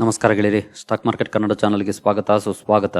ನಮಸ್ಕಾರ ಗೆಳೆಯರಿ stock market Kannada ಚಾನಲ್ಗೆ ಸ್ವಾಗತ, ಸುಸ್ವಾಗತ.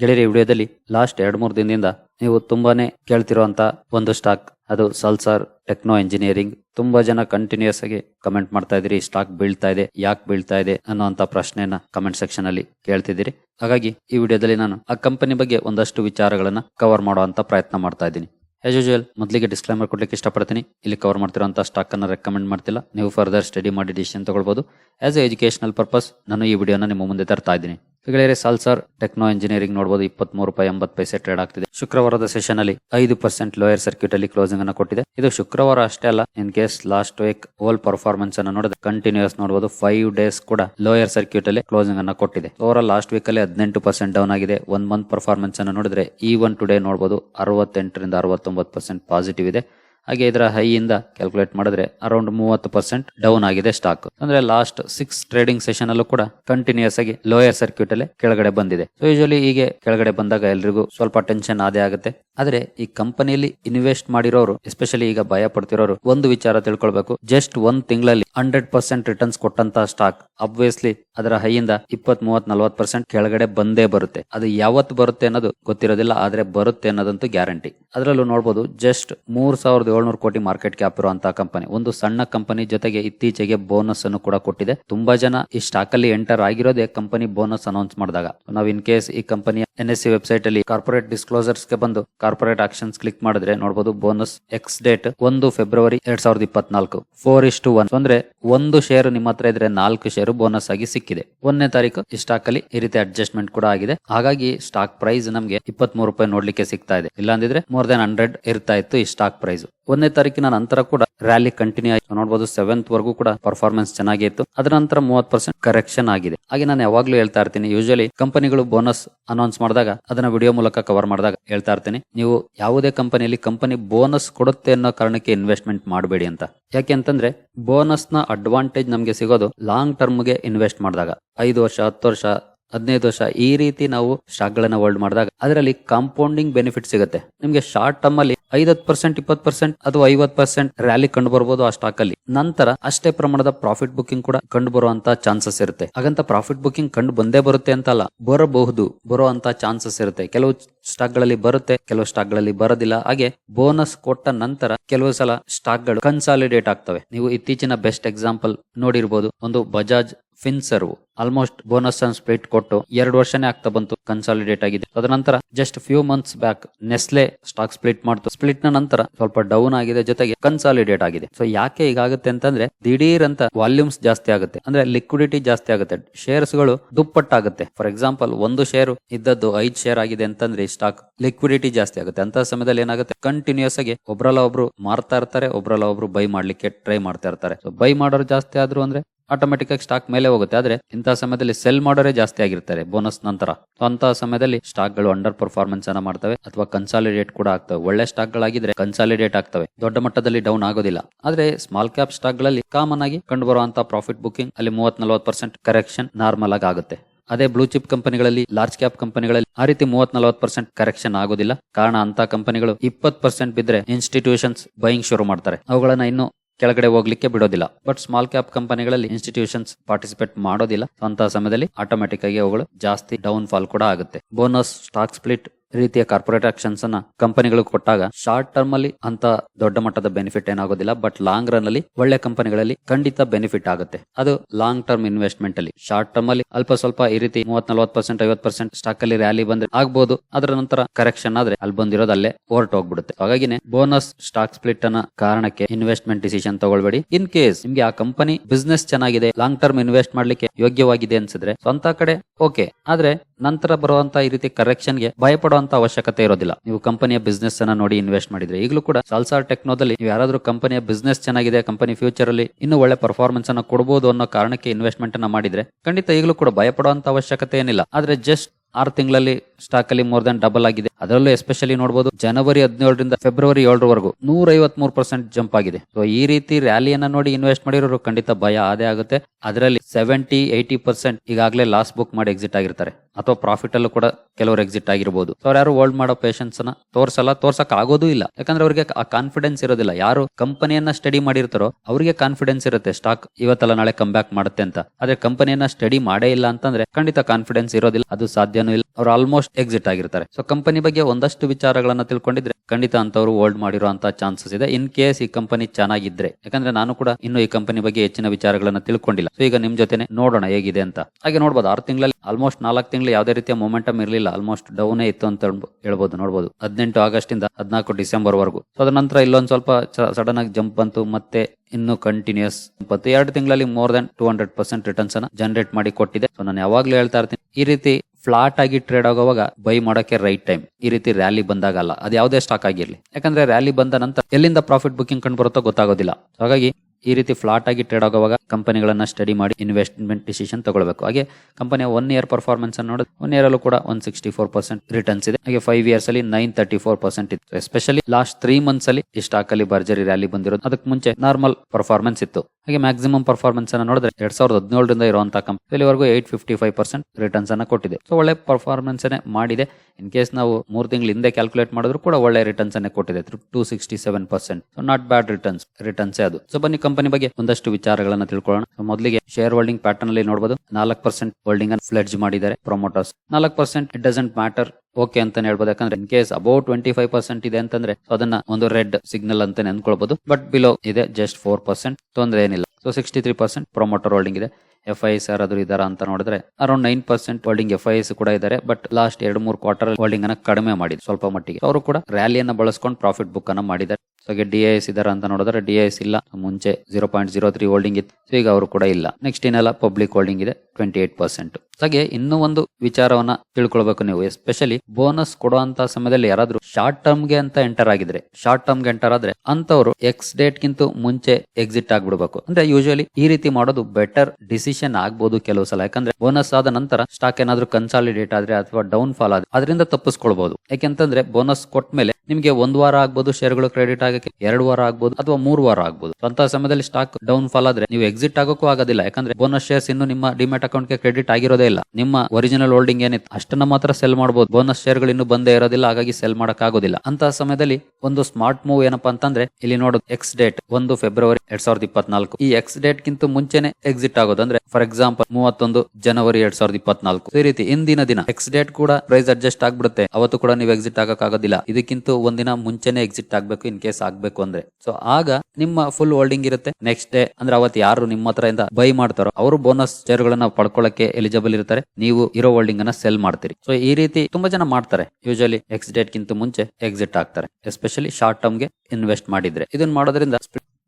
ಗೆಳೆಯರಿ ವಿಡಿಯೋದಲ್ಲಿ ಲಾಸ್ಟ್ ಎರಡು ಮೂರು ದಿನದಿಂದ ನೀವು ತುಂಬಾನೇ ಕೇಳ್ತಿರುವಂತ ಒಂದು ಸ್ಟಾಕ್ ಅದು ಸಲ್ಸಾರ್ ಟೆಕ್ನೋ ಇಂಜಿನಿಯರಿಂಗ್ ತುಂಬಾ ಜನ ಕಂಟಿನ್ಯೂಸ್ ಆಗಿ ಕಮೆಂಟ್ ಮಾಡ್ತಾ ಇದ್ದೀರಿ ಸ್ಟಾಕ್ ಬೀಳ್ತಾ ಇದೆ, ಯಾಕೆ ಬೀಳ್ತಾ ಇದೆ ಅನ್ನೋಂತ ಪ್ರಶ್ನೆಯನ್ನ ಕಮೆಂಟ್ ಸೆಕ್ಷನ್ ಅಲ್ಲಿ ಕೇಳ್ತಿದ್ದೀರಿ. ಹಾಗಾಗಿ ಈ ವಿಡಿಯೋದಲ್ಲಿ ನಾನು ಆ ಕಂಪನಿ ಬಗ್ಗೆ ಒಂದಷ್ಟು ವಿಚಾರಗಳನ್ನ ಕವರ್ ಮಾಡುವಂತ ಪ್ರಯತ್ನ ಮಾಡ್ತಾ ಇದ್ದೀನಿ. ಆಸ್ ಯೂಶುವಲ್ ಮೊದಲಿಗೆ ಡಿಸ್ಕ್ಲೈಮರ್ ಕೊಡ್ಲಿಕ್ಕೆ ಇಷ್ಟಪಡ್ತೀನಿ. ಇಲ್ಲಿ ಕವರ್ ಮಾಡ್ತಿರೋಂಥ ಸ್ಟಾಕ್ ಅನ್ನು ರೆಕಮೆಂಡ್ ಮಾಡ್ತಿಲ್ಲ. ನೀವು ಫರ್ದರ್ ಸ್ಟಡಿ ಮಾಡಿ ಡಿಸಿಷನ್ ತಗೊಳ್ಬಹುದು ಆಸ್ ಎ ಎಜುಕೇಶನಲ್ ಪರ್ಪಸ್ ನಾನು ಈ ವಿಡಿಯೋನ ನಿಮ್ಮ ಮುಂದೆ ತರ್ತಾ ಇದ್ದೀನಿ. ಗೆಳೆಯರೆ ಸಾಲ್ಸರ್ ಟೆಕ್ನೋ ಇಂಜಿನಿಯರಿಂಗ್ ನೋಡಬಹುದು ಇಪ್ಪತ್ಮೂರು ರೂಪಾಯಿ, ಎಂಬತ್ತು ಪೈಸೆ ಟ್ರೇಡ್ ಆಗ್ತಿದೆ. ಶುಕ್ರವಾರದ ಸೆಷನ್ ಅಲ್ಲಿ ಐದು ಪರ್ಸೆಂಟ್ ಲೋಯರ್ ಸರ್ಕ್ಯೂಟ್ ಅಲ್ಲಿ ಕ್ಲೋಸಿಂಗ್ ಅನ್ನು ಕೊಟ್ಟಿದೆ. ಇದು ಶುಕ್ರವಾರ ಅಷ್ಟೇ ಅಲ್ಲ in case last week whole performance ಅನ್ನು ನೋಡಿದ್ರೆ ಕಂಟಿನ್ಯೂಸ್ ನೋಡಬಹುದು ಫೈವ್ ಡೇಸ್ ಕೂಡ ಲೋಯರ್ ಸರ್ಕ್ಯೂಟ್ ಅಲ್ಲಿ ಕ್ಲೋಸಿಂಗ್ ಅನ್ನು ಕೊಟ್ಟಿದೆ. ಓವರ್ ಲಾಸ್ಟ್ ವೀಕ್ ಅಲ್ಲಿ ಹದಿನೆಂಟು ಪರ್ಸೆಂಟ್ ಡೌನ್ ಆಗಿದೆ. ಒನ್ ಮಂತ್ ಪರ್ಫಾರ್ಮೆನ್ಸ್ ಅನ್ನು ನೋಡಿದ್ರೆ ಈ ಒನ್ ಟುಡೇ ನೋಡಬಹುದು ಅರವತ್ತೆಂಟರಿಂದ ಅರವತ್ತೊಂಬತ್ತು ಪರ್ಸೆಂಟ್ ಪಾಸಿಟಿವ್ ಇದೆ. ಹಾಗೆ ಇದರ ಹೈಯಿಂದ ಕ್ಯಾಲ್ಕುಲೇಟ್ ಮಾಡಿದ್ರೆ ಅರೌಂಡ್ ಮೂವತ್ತು ಪರ್ಸೆಂಟ್ ಡೌನ್ ಆಗಿದೆ ಸ್ಟಾಕ್ ಅಂದ್ರೆ ಲಾಸ್ಟ್ ಸಿಕ್ಸ್ ಟ್ರೇಡಿಂಗ್ ಸೆಷನ್ ಅಲ್ಲೂ ಕೂಡ ಕಂಟಿನ್ಯೂಸ್ ಆಗಿ ಲೋಯರ್ ಸರ್ಕ್ಯೂಟ್ ಅಲ್ಲಿ ಕೆಳಗಡೆ ಬಂದಿದೆ. ಸೊ ಯೂಶಲಿ ಹೀಗೆ ಕೆಳಗಡೆ ಬಂದಾಗ ಎಲ್ರಿಗೂ ಸ್ವಲ್ಪ ಟೆನ್ಷನ್ ಆದೇ ಆಗುತ್ತೆ. ಆದ್ರೆ ಈ ಕಂಪನಿಯಲ್ಲಿ ಇನ್ವೆಸ್ಟ್ ಮಾಡಿರೋರು ಎಸ್ಪೆಷಲಿ ಈಗ ಭಯ ಪಡ್ತಿರೋರು ಒಂದು ವಿಚಾರ ತಿಳ್ಕೊಳ್ಬೇಕು. ಜಸ್ಟ್ ಒಂದ್ ತಿಂಗಳಲ್ಲಿ ಹಂಡ್ರೆಡ್ ಪರ್ಸೆಂಟ್ ರಿಟರ್ನ್ಸ್ ಕೊಟ್ಟಂತ ಸ್ಟಾಕ್ ಅಬ್ವಿಯಸ್ಲಿ ಅದರ ಹೈಯಿಂದ ಇಪ್ಪತ್ ಮೂವತ್ ನಲ್ವತ್ ಪರ್ಸೆಂಟ್ ಕೆಳಗಡೆ ಬಂದೇ ಬರುತ್ತೆ. ಅದು ಯಾವತ್ತು ಬರುತ್ತೆ ಅನ್ನೋದು ಗೊತ್ತಿರೋದಿಲ್ಲ, ಆದ್ರೆ ಬರುತ್ತೆ ಅನ್ನೋದಂತೂ ಗ್ಯಾರಂಟಿ ಅದರಲ್ಲೂ ನೋಡಬಹುದು ಜಸ್ಟ್ ಮೂರ್ ಸಾವಿರದ ಏಳ್ನೂರು ಕೋಟಿ ಮಾರ್ಕೆಟ್ ಕ್ಯಾಪ್ ಇರುವಂತ ಕಂಪನಿ ಒಂದು ಸಣ್ಣ ಕಂಪನಿ ಜೊತೆಗೆ ಇತ್ತೀಚೆಗೆ ಬೋನಸ್ ಅನ್ನು ಕೂಡ ಕೊಟ್ಟಿದೆ. ತುಂಬಾ ಜನ ಈ ಸ್ಟಾಕ್ ಅಲ್ಲಿ ಎಂಟರ್ ಆಗಿರೋದೇ ಕಂಪನಿ ಬೋನಸ್ ಅನೌನ್ಸ್ ಮಾಡಿದಾಗ. ನಾವು ಇನ್ ಕೇಸ್ ಈ ಕಂಪನಿಯ ಎನ್ ಎಸ್ ಸಿ ವೆಬ್ಸೈಟ್ ಅಲ್ಲಿ ಕಾರ್ಪೊರೇಟ್ ಡಿಸ್ಕ್ಲೋಸರ್ಸ್ಗೆ ಬಂದು ಕಾರ್ಪೊರೇಟ್ ಆಕ್ಷನ್ಸ್ ಕ್ಲಿಕ್ ಮಾಡಿದ್ರೆ ನೋಡಬಹುದು ಬೋನಸ್ ಎಕ್ಸ್ ಡೇಟ್ ಒಂದು ಫೆಬ್ರವರಿ ಎರಡ್ ಸಾವಿರದ ಇಪ್ಪತ್ನಾಲ್ಕು. ಫೋರ್ ಇಸ್ ಟು ಒನ್ ಅಂದ್ರೆ ಒಂದು ಶೇರ್ ನಿಮ್ಮ ಹತ್ರ ಇದ್ರೆ ನಾಲ್ಕು ಶೇರ್ ಬೋನಸ್ ಆಗಿ ಸಿಕ್ಕಿದೆ. ಒಂದನೇ ತಾರೀಕು ಈ ಸ್ಟಾಕ್ ಅಲ್ಲಿ ಈ ರೀತಿ ಅಡ್ಜಸ್ಟ್ಮೆಂಟ್ ಕೂಡ ಆಗಿದೆ. ಹಾಗಾಗಿ ಸ್ಟಾಕ್ ಪ್ರೈಸ್ ನಮಗೆ ಇಪ್ಪತ್ಮೂರು ರೂಪಾಯಿ ನೋಡ್ಲಿಕ್ಕೆ ಸಿಗ್ತಾ ಇದೆ. ಇಲ್ಲಾಂದಿದ್ರೆ ಮೋರ್ ದನ್ ಹಂಡ್ರೆಡ್ ಇರ್ತಾ ಇತ್ತು ಈ ಸ್ಟಾಕ್ ಪ್ರೈಸ್ ಒಂದನೇ ತಾರೀಕಿನ ನಂತರ ಕೂಡ ರ್ಯಾಲಿ ಕಂಟಿನ್ಯೂ ಆಯಿತು. ನೋಡಬಹುದು ಸೆವೆಂತ್ ವರ್ಗೂ ಕೂಡ ಪರ್ಫಾರ್ಮೆನ್ಸ್ ಚೆನ್ನಾಗಿ ಇತ್ತು. ಅದರ ನಂತರ ಮೂವತ್ ಪರ್ಸೆಂಟ್ ಕರೆಕ್ಷನ್ ಆಗಿದೆ. ಹಾಗೆ ನಾನು ಯಾವಾಗ್ಲೂ ಹೇಳ್ತಾ ಇರ್ತೀನಿ ಯೂಶಲಿ ಕಂಪನಿಗಳು ಬೋನಸ್ ಅನೌನ್ಸ್ ಮಾಡಿದಾಗ ಅದನ್ನ ವಿಡಿಯೋ ಮೂಲಕ ಕವರ್ ಮಾಡಿದಾಗ ಹೇಳ್ತಾ ಇರ್ತೀನಿ. ನೀವು ಯಾವುದೇ ಕಂಪನಿಯಲ್ಲಿ ಕಂಪನಿ ಬೋನಸ್ ಕೊಡುತ್ತೆ ಅನ್ನೋ ಕಾರಣಕ್ಕೆ ಇನ್ವೆಸ್ಟ್ಮೆಂಟ್ ಮಾಡಬೇಡಿ ಅಂತ. ಯಾಕೆ ಅಂತಂದ್ರೆ ಬೋನಸ್ನ ಅಡ್ವಾಂಟೇಜ್ ನಮಗೆ ಸಿಗೋದು ಲಾಂಗ್ ಟರ್ಮ್ಗೆ ಇನ್ವೆಸ್ಟ್ ಮಾಡಿದಾಗ. ಐದು ವರ್ಷ, ಹತ್ತು ವರ್ಷ ಹದಿನೈದು ವರ್ಷ ಈ ರೀತಿ ನಾವು ಸ್ಟಾಕ್ ಗಳನ್ನ ಹೋಲ್ಡ್ ಮಾಡಿದಾಗ ಅದರಲ್ಲಿ ಕಾಂಪೌಂಡಿಂಗ್ ಬೆನಿಫಿಟ್ ಸಿಗುತ್ತೆ. ನಿಮ್ಗೆ ಶಾರ್ಟ್ ಟರ್ಮ್ ಅಲ್ಲಿ ಐದತ್ ಪರ್ಸೆಂಟ್ ಇಪ್ಪತ್ ಪರ್ಸೆಂಟ್ ಅಥವಾ ಐವತ್ ಪರ್ಸೆಂಟ್ ರ್ಯಾಲಿ ಕಂಡು ಬರಬಹುದು ಆ ಸ್ಟಾಕ್ ಅಲ್ಲಿ. ನಂತರ ಅಷ್ಟೇ ಪ್ರಮಾಣದ ಪ್ರಾಫಿಟ್ ಬುಕ್ಕಿಂಗ್ ಕೂಡ ಕಂಡು ಬರುವಂತ ಚಾನ್ಸಸ್ ಇರುತ್ತೆ. ಹಾಗಂತ ಪ್ರಾಫಿಟ್ ಬುಕ್ಕಿಂಗ್ ಕಂಡು ಬಂದೇ ಬರುತ್ತೆ ಅಂತ ಅಲ್ಲ ಬರಬಹುದು, ಬರುವಂತ ಚಾನ್ಸಸ್ ಇರುತ್ತೆ. ಕೆಲವು ಸ್ಟಾಕ್ಗಳಲ್ಲಿ ಬರುತ್ತೆ, ಕೆಲವು ಸ್ಟಾಕ್ಗಳಲ್ಲಿ ಬರೋದಿಲ್ಲ. ಹಾಗೆ ಬೋನಸ್ ಕೊಟ್ಟ ನಂತರ ಕೆಲವು ಸಲ ಸ್ಟಾಕ್ಗಳು ಕನ್ಸಾಲಿಡೇಟ್ ಆಗ್ತವೆ. ನೀವು ಇತ್ತೀಚಿನ ಬೆಸ್ಟ್ ಎಕ್ಸಾಂಪಲ್ ನೋಡಿರ್ಬೋದು. ಒಂದು ಬಜಾಜ್ ಫಿನ್ಸರ್ವ್ ಆಲ್ಮೋಸ್ಟ್ ಬೋನಸ್ ಅನ್ನು ಸ್ಪ್ಲಿಟ್ ಕೊಟ್ಟು ಎರಡು ವರ್ಷನೇ ಆಗ್ತಾ ಬಂತು ಕನ್ಸಾಲಿಡೇಟ್ ಆಗಿದೆ. ತದನಂತರ just few months back Nestle stock split ಮಾಡ್ತು. ಸ್ಪ್ಲಿಟ್ನ ನಂತರ ಸ್ವಲ್ಪ ಡೌನ್ ಆಗಿದೆ, ಜೊತೆಗೆ ಕನ್ಸಾಲಿಡೇಟ್ ಆಗಿದೆ. ಸೊ ಯಾಕೆ ಹೀಗಾಗುತ್ತೆ ಅಂತಂದ್ರೆ ದಿಢೀರ್ ಅಂತ ವಾಲ್ಯೂಮ್ಸ್ ಜಾಸ್ತಿ ಆಗುತ್ತೆ. ಅಂದ್ರೆ ಲಿಕ್ವಿಡಿಟಿ ಜಾಸ್ತಿ ಆಗುತ್ತೆ. ಶೇರ್ಸ್ಗಳು ದುಪ್ಪಟ್ಟಾಗುತ್ತೆ. ಫಾರ್ ಎಕ್ಸಾಂಪಲ್ ಒಂದು ಶೇರ್ ಇದ್ದದ್ದು ಐದು ಶೇರ್ ಆಗಿದೆ ಅಂತಂದ್ರೆ ಸ್ಟಾಕ್ ಲಿಕ್ವಿಡಿಟಿ ಜಾಸ್ತಿ ಆಗುತ್ತೆ. ಅಂತ ಸಮಯದಲ್ಲಿ ಏನಾಗುತ್ತೆ? ಕಂಟಿನ್ಯೂಸ್ ಆಗಿ ಒಬ್ರಲ್ಲ ಒಬ್ರು ಮಾರ್ತಾ ಇರ್ತಾರೆ, ಒಬ್ರಲ್ಲ ಒಬ್ರು ಬೈ ಮಾಡ್ಲಿಕ್ಕೆ ಟ್ರೈ ಮಾಡ್ತಾ ಇರ್ತಾರೆ. ಸೊ ಬೈ ಮಾಡೋರು ಜಾಸ್ತಿ ಆದ್ರು ಅಂದ್ರೆ ಆಟೋಮೆಟಿಕ್ ಆಗಿ ಸ್ಟಾಕ್ ಮೇಲೆ ಹೋಗುತ್ತೆ. ಆದ್ರೆ ಇಂತಹ ಸಮಯದಲ್ಲಿ ಸೆಲ್ ಮಾಡೋರೇ ಜಾಸ್ತಿ ಆಗಿರ್ತಾರೆ ಬೋನಸ್ ನಂತರ. ಸೊ ಅಂತಹ ಸಮಯದಲ್ಲಿ ಸ್ಟಾಕ್ಗಳು ಅಂಡರ್ ಪರ್ಫಾರ್ಮೆನ್ಸ್ ಅನ್ನ ಮಾಡ್ತವೆ ಅಥವಾ ಕನ್ಸಾಲಿಡೇಟ್ ಕೂಡ ಆಗ್ತವೆ. ಒಳ್ಳೆ ಸ್ಟಾಕ್ ಗಳಾಗಿದ್ರೆ ಕನ್ಸಾಲಿಡೇಟ್ ಆಗ್ತವೆ. ದೊಡ್ಡ ಮಟ್ಟದಲ್ಲಿ ಡೌನ್ ಆಗೋದಿಲ್ಲ. ಆದ್ರೆ ಸ್ಮಾಲ್ ಕ್ಯಾಪ್ ಸ್ಟಾಕ್ಗಳಲ್ಲಿ ಕಾಮನ್ ಆಗಿ ಕಂಡು ಬರುವಂತಹ ಪ್ರಾಫಿಟ್ ಬುಕಿಂಗ್ ಅಲ್ಲಿ ಮೂವತ್ ನಲವತ್ತು ಪರ್ಸೆಂಟ್ ಕರೆಕ್ಷನ್ ನಾರ್ಮಲ್ ಆಗಿ ಆಗುತ್ತೆ. ಅದೇ ಬ್ಲೂ ಚಿಪ್ ಕಂಪನಿಗಳಲ್ಲಿ ಲಾರ್ಜ್ ಕ್ಯಾಪ್ ಕಂಪನಿಗಳಲ್ಲಿ ಆ ರೀತಿ ಮೂವತ್ ನಲವತ್ತು ಪರ್ಸೆಂಟ್ ಕರೆಕ್ಷನ್ ಆಗೋದಿಲ್ಲ. ಕಾರಣ ಅಂತ ಕಂಪನಿಗಳು ಇಪ್ಪತ್ ಪರ್ಸೆಂಟ್ ಬಿದ್ರೆ ಇನ್ಸ್ಟಿಟ್ಯೂಷನ್ಸ್ ಬೈಯಿಂಗ್ ಶುರು ಮಾಡ್ತಾರೆ. ಅವುಗಳನ್ನ ಇನ್ನು ಕೆಳಗಡೆ ಹೋಗ್ಲಿಕ್ಕೆ ಬಿಡೋದಿಲ್ಲ. ಬಟ್ ಸ್ಮಾಲ್ ಕ್ಯಾಪ್ ಕಂಪನಿಗಳಲ್ಲಿ ಇನ್ಸ್ಟಿಟ್ಯೂಷನ್ಸ್ ಪಾರ್ಟಿಸಿಪೇಟ್ ಮಾಡೋದಿಲ್ಲ. ಅಂತ ಸಮಯದಲ್ಲಿ ಆಟೋಮೆಟಿಕ್ ಆಗಿ ಅವುಗಳು ಜಾಸ್ತಿ ಡೌನ್ ಫಾಲ್ ಕೂಡ ಆಗುತ್ತೆ. ಬೋನಸ್ ಸ್ಟಾಕ್ ಸ್ಪ್ಲಿಟ್ ರೀತಿಯ ಕಾರ್ಪೊರೇಟ್ ಆಕ್ಷನ್ಸ್ ಅನ್ನ ಕಂಪನಿಗಳು ಕೊಟ್ಟಾಗ ಶಾರ್ಟ್ ಟರ್ಮ್ ಅಲ್ಲಿ ಅಂತ ದೊಡ್ಡ ಮಟ್ಟದ ಬೆನಿಫಿಟ್ ಏನಾಗೋದಿಲ್ಲ ಬಟ್ ಲಾಂಗ್ ರನ್ ಅಲ್ಲಿ ಒಳ್ಳೆ ಕಂಪನಿಗಳಲ್ಲಿ ಖಂಡಿತ ಬೆನಿಫಿಟ್ ಆಗುತ್ತೆ. ಅದು ಲಾಂಗ್ ಟರ್ಮ್ ಇನ್ವೆಸ್ಟ್ಮೆಂಟ್ ಅಲ್ಲಿ. ಶಾರ್ಟ್ ಟರ್ಮ್ ಅಲ್ಲಿ ಅಲ್ಪ ಸ್ವಲ್ಪ ಈ ರೀತಿ ಮೂವತ್ ನಲ್ವತ್ ಪರ್ಸೆಂಟ್ ಐವತ್ ಪರ್ಸೆಂಟ್ ಸ್ಟಾಕ್ ಅಲ್ಲಿ ರ್ಯಾಲಿ ಬಂದ್ರೆ ಆಗ್ಬಹುದು ಅದರ ನಂತರ ಕರೆಕ್ಷನ್ ಆದ್ರೆ ಅಲ್ಲಿ ಬಂದಿರೋದು ಅಲ್ಲೇ ಓರ್ಟ್ ಹೋಗ್ಬಿಡುತ್ತೆ ಹಾಗಾಗಿನೇ ಬೋನಸ್ ಸ್ಟಾಕ್ ಸ್ಪ್ಲಿಟ್ ಅನ್ನ ಕಾರಣಕ್ಕೆ ಇನ್ವೆಸ್ಟ್ಮೆಂಟ್ ಡಿಸಿಷನ್ ತಗೊಳ್ಬೇಡಿ. ಇನ್ ಕೇಸ್ ನಿಮ್ಗೆ ಆ ಕಂಪನಿ ಬಿಸ್ನೆಸ್ ಚೆನ್ನಾಗಿದೆ ಲಾಂಗ್ ಟರ್ಮ್ ಇನ್ವೆಸ್ಟ್ ಮಾಡ್ಲಿಕ್ಕೆ ಯೋಗ್ಯವಾಗಿದೆ ಅನ್ಸಿದ್ರೆ ಸ್ವಂತ ಕಡೆ ಓಕೆ ಆದ್ರೆ ನಂತರ ಬರುವಂತ ಈ ರೀತಿ ಕರೆಕ್ಷನ್ಗೆ ಭಯಪಡುವಂತ ಅವಶ್ಯಕತೆ ಇರೋದಿಲ್ಲ. ನೀವು ಕಂಪನಿಯ ಬಿಸ್ನೆಸ್ ಅನ್ನ ನೋಡಿ ಇನ್ವೆಸ್ಟ್ ಮಾಡಿದ್ರೆ. ಈಗಲೂ ಕೂಡ ಸಾಲ್ಸಾರ್ ಟೆಕ್ನೋದಲ್ಲಿ ನೀವು ಯಾರಾದ್ರೂ ಕಂಪನಿಯ ಬಿಸ್ನೆಸ್ ಚೆನ್ನಾಗಿದೆ, ಕಂಪನಿ ಫ್ಯೂಚರ್ ಅಲ್ಲಿ ಇನ್ನೂ ಒಳ್ಳೆ ಪರ್ಫಾರ್ಮೆನ್ಸ್ ಅನ್ನ ಕೊಡಬಹುದು ಅನ್ನೋ ಕಾರಣಕ್ಕೆ ಇನ್ವೆಸ್ಟ್ಮೆಂಟ್ ಅನ್ನ ಮಾಡಿದ್ರೆ ಖಂಡಿತ ಈಗಲೂ ಕೂಡ ಭಯಪಡುವಂತ ಅವಶ್ಯಕತೆ ಏನಿಲ್ಲ. ಆದ್ರೆ ಜಸ್ಟ್ ಆರು ತಿಂಗಳಲ್ಲಿ ಸ್ಟಾಕ್ ಅಲ್ಲಿ ಮೋರ್ ದನ್ ಡಬಲ್ ಆಗಿದೆ. ಅದರಲ್ಲೂ ಎಸ್ಪೆಷಲಿ ನೋಡಬಹುದು ಜನವರಿ ಹದಿನೇಳರಿಂದ ಫೆಬ್ರವರಿ ಏಳರವರೆಗೂ ನೂರ ಐವತ್ ಮೂರು ಪರ್ಸೆಂಟ್ ಜಂಪ್ ಆಗಿದೆ. ಸೊ ಈ ರೀತಿ ರ್ಯಾಲಿಯನ್ನ ನೋಡಿ ಇನ್ವೆಸ್ಟ್ ಮಾಡಿರೋರು ಖಂಡಿತ ಭಯ ಅದೇ ಆಗುತ್ತೆ. ಅದರಲ್ಲಿ ಸೆವೆಂಟಿ ಏಯ್ಟಿ ಪರ್ಸೆಂಟ್ ಈಗಾಗಲೇ ಲಾಸ್ ಬುಕ್ ಮಾಡಿ ಎಕ್ಸಿಟ್ ಆಗಿರ್ತಾರೆ. ಅಥವಾ ಪ್ರಾಫಿಟ್ ಅಲ್ಲೂ ಕೂಡ ಕೆಲವರು ಎಕ್ಸಿಟ್ ಆಗಿರ್ಬೋದು. So, ಅವ್ರು ಯಾರು ಹೋಲ್ಡ್ ಮಾಡೋ ಪೇಷನ್ಸ್ನ ತೋರ್ಸಲ್ಲ, ತೋರ್ಸಕ್ ಆಗೋದೂ ಇಲ್ಲ. ಯಾಕಂದ್ರೆ ಅವರಿಗೆ ಆ ಕಾನ್ಫಿಡೆನ್ಸ್ ಇರೋದಿಲ್ಲ. ಯಾರು ಕಂಪನಿಯನ್ನ ಸ್ಟಡಿ ಮಾಡಿರ್ತಾರೋ ಅವರಿಗೆ ಕಾನ್ಫಿಡೆನ್ಸ್ ಇರುತ್ತೆ. ಸ್ಟಾಕ್ ಇವತ್ತಲ್ಲ ನಾಳೆ ಕಮ್ ಬ್ಯಾಕ್ ಮಾಡುತ್ತೆ ಅಂತ. ಆದ್ರೆ ಕಂಪನಿಯನ್ನ ಸ್ಟಡಿ ಮಾಡೇ ಇಲ್ಲ ಅಂತಂದ್ರೆ ಖಂಡಿತ ಕಾನ್ಫಿಡೆನ್ಸ್ ಇರೋದಿಲ್ಲ. ಅದು ಸಾಧ್ಯನೂ ಇಲ್ಲ. ಅವ್ರು ಆಲ್ಮೋಸ್ಟ್ ಎಕ್ಸಿಟ್ ಆಗಿರ್ತಾರೆ. ಸೊ ಕಂಪನಿ ಬಗ್ಗೆ ಒಂದಷ್ಟು ವಿಚಾರಗಳನ್ನ ತಿಳ್ಕೊಂಡಿದ್ರೆ ಖಂಡಿತ ಅಂತವ್ರು ಹೋಲ್ಡ್ ಮಾಡಿರೋ ಅಂತ ಚಾನ್ಸಸ್ ಇದೆ. ಇನ್ ಕೇಸ್ ಈ ಕಂಪನಿ ಚೆನ್ನಾಗಿದ್ರೆ, ಯಾಕಂದ್ರೆ ನಾನು ಕೂಡ ಇನ್ನು ಈ ಕಂಪನಿ ಬಗ್ಗೆ ಹೆಚ್ಚಿನ ವಿಚಾರಗಳನ್ನ ತಿಳ್ಕೊಂಡಿಲ್ಲ. ಸೊ ಈಗ ನಿಮ್ ಜೊತೆನೆ ನೋಡೋಣ ಹೇಗಿದೆ ಅಂತ. ಹಾಗೆ ನೋಡ್ಬೋದು, ಆರು ತಿಂಗಳಲ್ಲಿ ಆಲ್ಮೋಸ್ಟ್ ನಾಲ್ಕು ತಿಂಗಳು ಯಾವುದೇ ರೀತಿಯ ಮೊಮೆಂಟಮ್ ಇರಲಿಲ್ಲ. ಆಲ್ಮೋಸ್ಟ್ ಡೌನೇ ಇತ್ತು ಅಂತ ಹೇಳ್ಬೋ- ಹೇಳ್ಬೋದು, ನೋಡ್ಬೋದು. ಹದಿನೆಂಟು ಆಗಸ್ಟ್ ಇಂದ ಹದಿನಾಲ್ಕು ಡಿಸೆಂಬರ್ ವರೆಗೂ. ಸೊ ಅದ ನಂತರ ಇಲ್ಲೊಂದು ಸ್ವಲ್ಪ ಸಡನ್ ಆಗಿ ಜಂಪ್ ಬಂತು. ಮತ್ತೆ ಇನ್ನು ಕಂಟಿನ್ಯೂಸ್ ಇಪ್ಪತ್ತು ಎರಡು ತಿಂಗಳಲ್ಲಿ more than two hundred percent returns ಅನ್ನ ಜನರೇಟ್ ಮಾಡಿ ಕೊಟ್ಟಿದೆ. ಸೊ ನಾನು ಯಾವಾಗ್ಲೂ ಹೇಳ್ತಾ ಇರ್ತೀನಿ, ಈ ರೀತಿ ಫ್ಲಾಟ್ ಆಗಿ ಟ್ರೇಡ್ ಆಗುವಾಗ ಬೈ ಮಾಡೋಕೆ ರೈಟ್ ಟೈಮ್ ಈ ರೀತಿ ರ್ಯಾಲಿ ಬಂದಾಗಲ್ಲ ಅದು ಯಾವುದೇ ಸ್ಟಾಕ್ ಆಗಿರ್ಲಿ. ಯಾಕಂದ್ರೆ ರ್ಯಾಲಿ ಬಂದ ನಂತರ ಎಲ್ಲಿಂದ ಪ್ರಾಫಿಟ್ ಬುಕಿಂಗ್ ಕಂಡು ಬರುತ್ತೋ ಗೊತ್ತಾಗೋದಿಲ್ಲ. ಹಾಗಾಗಿ ಈ ರೀತಿ ಫ್ಲಾಟ್ ಆಗಿ ಟ್ರೇಡ್ ಆಗುವಾಗ ಕಂಪನಿಗಳನ್ನ ಸ್ಟಡಿ ಮಾಡಿ ಇನ್ವೆಸ್ಟ್ಮೆಂಟ್ ಡಿಸಿಷನ್ ತಗೊಳ್ಬೇಕು. ಹಾಗೆ ಕಂಪನಿಯ ಒನ್ ಇಯರ್ ಪರ್ಫಾರ್ಮೆನ್ಸ್ ಅನ್ನು ನೋಡಿದ್ರೆ ಒನ್ ಇಯರ್ ಅಲ್ಲೂ ಕೂಡ one sixty four percent returns ಇದೆ. ಹಾಗೆ ಫೈವ್ ಇಯರ್ಸ್ ಅಲ್ಲಿ ನೈನ್ ತರ್ಟಿ ಫೋರ್ ಪರ್ಸೆಂಟ್ ಇತ್ತು. ಎಸ್ಪೆಷಲಿ ಲಾಸ್ಟ್ ತ್ರೀ ಮಂತ್ಸ್ ಅಲ್ಲಿ ಈ ಸ್ಟಾಕ್ ಅಲ್ಲಿ ಭರ್ಜರಿ ರ್ಯಾಲಿ ಬಂದಿರೋದು. ಅದಕ್ಕೆ ಮುಂಚೆ ನಾರ್ಮಲ್ ಪರ್ಫಾರ್ಮೆನ್ಸ್ ಇತ್ತು. ಹಾಗೆ ಮ್ಯಾಕ್ಸಿಮಮ್ ಪರ್ಫಾರ್ಮೆನ್ಸ್ ಅನ್ನು ನೋಡಿದ್ರೆ ಎರಡ್ ಸಾವಿರದ ಹದಿನೇಳರಿಂದ ಇರುವಂತಹ ಕಂಪನಿ ಇಲ್ಲಿವರೆಗೂ eight fifty five percent returns ಅನ್ನ ಕೊಟ್ಟಿದೆ. ಸೊ ಒಳ್ಳೆ ಪರ್ಫಾರ್ಮೆನ್ಸ್ ಮಾಡಿದೆ. ಇನ್ ಕೇಸ್ ನಾವು ಮೂರು ತಿಂಗಳ ಹಿಂದೆ ಕ್ಯಾಲ್ಕುಲೇಟ್ ಮಾಡಿದ್ರು ಕೂಡ ಒಳ್ಳೆ ರಿಟರ್ನ್ಸ್ ಅನ್ನೇ ಕೊಟ್ಟಿದೆ. Two sixty seven percent so not bad returns returns ಅದು. ಸೊ ಬನ್ನಿ ಕಂಪನಿ ಬಗ್ಗೆ ಒಂದಷ್ಟು ವಿಚಾರಗಳನ್ನ ತಿಳ್ಕೊಳ್ಳೋಣ. ಮೊದಲಿಗೆ ಶೇರ್ ಹೋಲ್ಡಿಂಗ್ ಪ್ಯಾಟರ್ನ್ ಅಲ್ಲಿ ನೋಡಬಹುದು ನಾಲ್ಕು ಪರ್ಸೆಂಟ್ ಹೋಲ್ಡಿಂಗ್ ಅನ್ನು ಫ್ಲೆಡ್ಜ್ ಮಾಡಿದ್ದಾರೆ ಪ್ರೊಮೋಟರ್ಸ್ ನಾಲ್ಕು percent it decent matter okay ಅಂತಾನೆ ಹೇಳ್ಬೋದು. ಯಾಕಂದ್ರೆ in case about twenty five percent ಇದೆ ಅಂತಂದ್ರೆ ಅದನ್ನ ಒಂದು ರೆಡ್ ಸಿಗ್ನಲ್ ಅಂತ ಅನ್ಕೊಳ್ಬಹುದು ಬಟ್ ಬಿಲೋ ಇದೆ ಜಸ್ಟ್ ಫೋರ್ ಪರ್ಸೆಂಟ್ ತೊಂದರೆ ಏನಿಲ್ಲ. So sixty three percent promoter holding ಇದೆ. ಎಫ್ ಐ ಎಸ್ ಯಾರಾದ್ರೂ ಇದಾರ ಅಂತ ನೋಡಿದ್ರೆ around nine percent holding F I S ಕೂಡ ಇದ್ದಾರೆ. ಬಟ್ ಲಾಸ್ಟ್ ಎರಡು, ಮೂರು ಕ್ವಾರ್ಟರ್ ಹೋಲ್ಡಿಂಗ್ ಅನ್ನ ಕಡಿಮೆ ಮಾಡಿದ್ರು ಸ್ವಲ್ಪ ಮಟ್ಟಿಗೆ. ಅವರು ಕೂಡ ರ್ಯಾಲಿಯನ್ನ ಬಳಸ್ಕೊಂಡು ಪ್ರಾಫಿಟ್ ಬುಕ್ ಅನ್ನ ಮಾಡಿದ್ದಾರೆ. ಸೊ ಹಾಗೆ ಡಿ ಎಸ್ ಇದಾರ ಅಂತ ನೋಡಿದ್ರೆ ಡಿ ಎಸ್ ಇಲ್ಲ. ಮುಂಚೆ zero point zero three holding ಇತ್ತು. ಈಗ ಅವರು ಕೂಡ ಇಲ್ಲ. ನೆಕ್ಸ್ಟ್ ಇನ್ನೆಲ್ಲ ಪಬ್ಲಿಕ್ ಹೋಲ್ಡಿಂಗ್ ಇದೆ. ಟ್ವೆಂಟಿ ಏಟ್ ಪರ್ಸೆಂಟ್ ಹಾಗೆ ಇನ್ನೂ ಒಂದು ವಿಚಾರವನ್ನ ತಿಳ್ಕೊಳ್ಬೇಕು ನೀವು ಎಸ್ಪೆಷಲಿ ಬೋನಸ್ ಕೊಡುವಂತ ಸಮಯದಲ್ಲಿ ಯಾರಾದ್ರೂ ಶಾರ್ಟ್ ಟರ್ಮ್ಗೆ ಅಂತ ಎಂಟರ್ ಆಗಿದ್ರೆ ಶಾರ್ಟ್ ಟರ್ಮ್ಗೆ ಎಂಟರ್ ಆದ್ರೆ ಅಂತವರು ಎಕ್ಸ್ ಡೇಟ್ ಗಿಂತ ಮುಂಚೆ ಎಕ್ಸಿಟ್ ಆಗ್ಬಿಡ್ಬೇಕು. ಅಂದ್ರೆ ಯೂಶಲಿ ಈ ರೀತಿ ಮಾಡೋದು ಬೆಟರ್ ಡಿಸಿಷನ್ ಆಗ್ಬೋದು ಕೆಲವು ಸಲ. ಯಾಕಂದ್ರೆ ಬೋನಸ್ ಆದ ನಂತರ ಸ್ಟಾಕ್ ಏನಾದ್ರೂ ಕನ್ಸಾಲಿಡೇಟ್ ಆದ್ರೆ ಅಥವಾ ಡೌನ್ ಫಾಲ್ ಆದ್ರೆ ಅದರಿಂದ ತಪ್ಪಿಸ್ಕೊಳ್ಬಹುದು ಯಾಕೆಂತಂದ್ರೆ ಬೋನಸ್ ಕೊಟ್ಟ ಮೇಲೆ ನಿಮ್ಗೆ ಒಂದ್ ವಾರ ಆಗ್ಬೋದು ಶೇರ್ಗಳು ಕ್ರೆಡಿಟ್ ಆಗಕ್ಕೆ, ಎರಡು ವಾರ ಆಗ್ಬಹುದು ಅಥವಾ ಮೂರು ವಾರ ಆಗ್ಬೋದು. ಅಂತ ಸಮಯದಲ್ಲಿ ಸ್ಟಾಕ್ ಡೌನ್ ಫಾಲ್ ಆದ್ರೆ ನೀವು ಎಕ್ಸಿಟ್ ಆಗೋಕ್ಕೂ ಆಗೋದಿಲ್ಲ. ಯಾಕಂದ್ರೆ ಬೋನಸ್ ಶೇರ್ಸ್ ಇನ್ನು ನಿಮ್ಮ ಡಿಮ್ಯಾಟ್ ಅಕೌಂಟ್ಗೆ ಕ್ರೆಡಿಟ್ ಆಗಿರೋದೇ ಇಲ್ಲ. ನಿಮ್ಮ ಒರಿಜಿನಲ್ ಹೋಲ್ಡಿಂಗ್ ಏನಿತ್ತು, ಅಷ್ಟನ್ನ ಮಾತ್ರ ಸೆಲ್ ಮಾಡಬಹುದು ಬೋನಸ್ ಶೇರ್ಗಳು ಇನ್ನು ಬಂದೇ ಇರೋದಿಲ್ಲ, ಹಾಗಾಗಿ ಸೆಲ್ ಮಾಡಕ್ ಆಗೋದಿಲ್ಲ ಅಂತ ಸಮಯದಲ್ಲಿ ಒಂದು ಸ್ಮಾರ್ಟ್ ಮೂವ್ ಏನಪ್ಪಾ ಅಂತಂದ್ರೆ, ಇಲ್ಲಿ ನೋಡೋದು ಎಕ್ಸ್ ಡೇಟ್ ಒಂದು ಫೆಬ್ರವರಿ ಎರಡ್ ಸಾವಿರದ ಇಪ್ಪತ್ನಾಲ್ಕು. ಈ ಎಕ್ಸ್ ಡೇಟ್ ಗಿಂತ ಮುಂಚೆನೆ ಎಕ್ಸಿಟ್ ಆಗೋದು. ಅಂದ್ರೆ ಫಾರ್ ಎಕ್ಸಾಂಪಲ್ ಮೂವತ್ತೊಂದು ಜನವರಿ ಎರಡ್ ಸಾವಿರದ ಇಪ್ಪತ್ನಾಲ್ಕು. ಈ ರೀತಿ ಇಂದಿನ ದಿನ ಎಕ್ಸ್ ಡೇಟ್ ಕೂಡ ಪ್ರೈಸ್ ಅಡ್ಜಸ್ಟ್ ಆಗ್ಬಿಡುತ್ತೆ. ಅವತ್ತು ಕೂಡ ನೀವು ಎಕ್ಸಿಟ್ ಆಗಕ್ ಆಗೋದಿಲ್ಲ ಇದಕ್ಕಿಂತ ಒಂದಿನ ಮುಂಚೆನೆ ಎಕ್ಸಿಟ್ ಆಗ್ಬೇಕು ಇನ್ ಕೇಸ್ ಆಗ್ಬೇಕು ಅಂದ್ರೆ. ಸೊ ಆಗ ನಿಮ್ಮ ಫುಲ್ ಹೋಲ್ಡಿಂಗ್ ಇರುತ್ತೆ. ನೆಕ್ಸ್ಟ್ ಡೇ ಅಂದ್ರೆ ಅವತ್ತು ಯಾರು ನಿಮ್ಮ ಹತ್ರ ಇಂದ ಬೈ ಮಾಡ್ತಾರೋ, ಅವರು ಬೋನಸ್ ಶೇರ್ಗಳನ್ನ ಪಡ್ಕೊಳ್ಳಕ್ಕೆ ಎಲಿಜಿಬಲ್ ಇರ್ತಾರೆ, ನೀವು ಇರೋ ಹೋಲ್ಡಿಂಗ್ ಅನ್ನ ಸೆಲ್ ಮಾಡ್ತೀರಿ. ಸೊ ಈ ರೀತಿ ತುಂಬಾ ಜನ ಮಾಡ್ತಾರೆ. ಯೂಶಲಿ ಎಕ್ಸ್ ಡೇಟ್ ಗಿಂತ ಮುಂಚೆ ಎಕ್ಸಿಟ್ ಆಗ್ತಾರೆ. ಎಸ್ಪೆಷಲಿ ಶಾರ್ಟ್ ಟರ್ಮ್ಗೆ ಇನ್ವೆಸ್ಟ್ ಮಾಡಿದ್ರೆ. ಇದನ್ನ ಮಾಡೋದ್ರಿಂದ